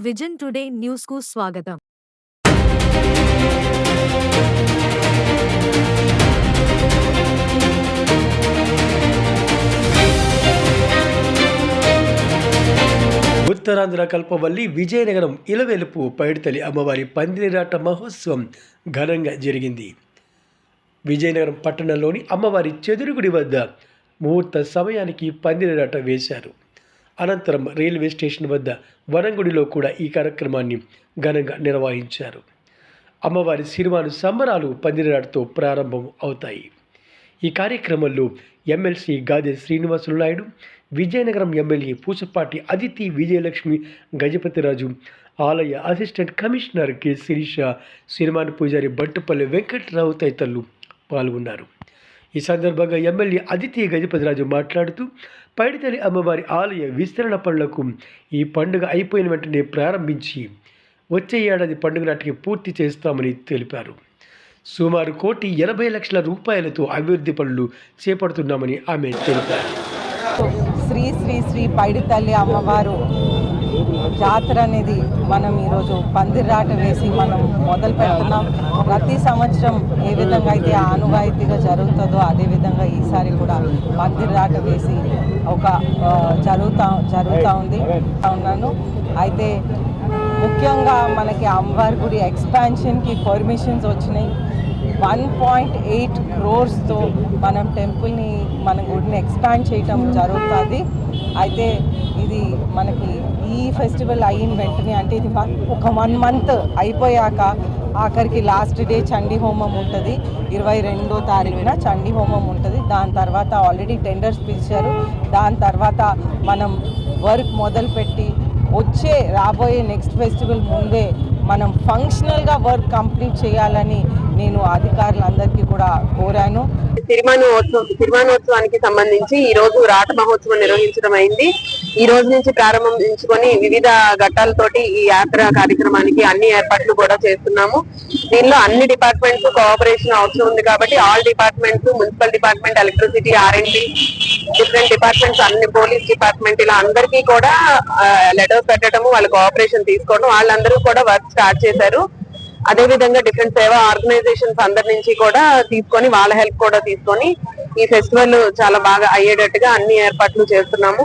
Vision today న్యూస్కు స్వాగతం. ఉత్తరాంధ్ర కల్పవల్లి విజయనగరం ఇలవెలుపు పైడితల్లి అమ్మవారి పందిరాట మహోత్సవం ఘనంగా జరిగింది. విజయనగరం పట్టణంలోని అమ్మవారి చెదురుగుడి వద్ద ముహూర్త సమయానికి పందిరాట వేశారు. అనంతరం రైల్వే స్టేషన్ వద్ద వనంగుడిలో కూడా ఈ కార్యక్రమాన్ని ఘనంగా నిర్వహించారు. అమ్మవారి సినిమాను సంబరాలు పందిరాడుతో ప్రారంభం అవుతాయి. ఈ కార్యక్రమంలో ఎమ్మెల్సీ గాదె శ్రీనివాసులు నాయుడు విజయనగరం ఎమ్మెల్యే పూసపాటి అదితి విజయలక్ష్మి గజపతిరాజు ఆలయ అసిస్టెంట్ కమిషనర్ కె శిరీష సినిమాని పూజారి బట్టుపల్లి వెంకట్రావు తదితరులు పాల్గొన్నారు. ఈ సందర్భంగా ఎమ్మెల్యే అదితి గజపతిరాజు మాట్లాడుతూ పైడితల్లి అమ్మవారి ఆలయ విస్తరణ పనులకు ఈ పండుగ అయిపోయిన వెంటనే ప్రారంభించి వచ్చే ఏడాది పండుగ నాటికి పూర్తి చేస్తామని తెలిపారు. సుమారు కోటి ఎనభై లక్షల రూపాయలతో అభివృద్ధి పనులు చేపడుతున్నామని ఆమె తెలిపారు. శ్రీ శ్రీ శ్రీ పైడితల్లి అమ్మవారు జాతర అనేది మనం ఈరోజు పందిరాట వేసి మనం మొదలు పెడుతున్నాం. ప్రతి సంవత్సరం ఏ విధంగా అయితే ఆనువాయితీగా జరుగుతుందో అదే విధంగా ఈసారి కూడా పందిరాట వేసి ఒక జరుగుతా జరుగుతూ ఉంది. ఉన్నాను. అయితే ముఖ్యంగా మనకి అమ్మవారి గుడి ఎక్స్పాన్షన్కి పర్మిషన్స్ వచ్చినాయి. వన్ పాయింట్ ఎయిట్ క్రోర్స్తో మనం టెంపుల్ని మన గుడిని ఎక్స్పాండ్ చేయటం జరుగుతుంది. అయితే ఇది మనకి ఈ ఫెస్టివల్ అయిన వెంటనే అంటే ఇది ఒక వన్ మంత్ అయిపోయాక ఆఖరికి లాస్ట్ డే చండీ హోమం ఉంటుంది. ఇరవై రెండో తారీఖున చండీ హోమం ఉంటుంది. దాని తర్వాత ఆల్రెడీ టెండర్స్ పిలిచారు. దాని తర్వాత మనం వర్క్ మొదలుపెట్టి వచ్చే రాబోయే నెక్స్ట్ ఫెస్టివల్ ముందే మనం ఫంక్షనల్గా వర్క్ కంప్లీట్ చేయాలని నేను అధికారులందరికీ కూడా కోరాను. తిరుమానోత్సవం తిరుమానోత్సవానికి సంబంధించి ఈ రోజు రాట మహోత్సవం నిర్వహించడం అయింది. ఈ రోజు నుంచి ప్రారంభించుకొని వివిధ ఘట్టాలతోటి ఈ యాత్ర కార్యక్రమానికి అన్ని ఏర్పాట్లు కూడా చేస్తున్నాము. దీనిలో అన్ని డిపార్ట్మెంట్స్ కోఆపరేషన్ అవసరం ఉంది కాబట్టి all departments municipal department electricity RMD different departments అన్ని పోలీస్ డిపార్ట్మెంట్ ఇలా అందరికీ కూడా లెటర్స్ పెట్టడము వాళ్ళ కోఆపరేషన్ తీసుకోవడం వాళ్ళందరూ కూడా వర్క్ స్టార్ట్ చేశారు. అదే విధంగా డిఫరెంట్ సేవా ఆర్గనైజేషన్స్ అందరి నుంచి కూడా తీసుకొని వాళ్ళ హెల్ప్ కూడా తీసుకొని ఈ ఫెస్టివల్ చాలా బాగా అయ్యేటట్టుగా అన్ని ఏర్పాట్లు చేస్తున్నాము.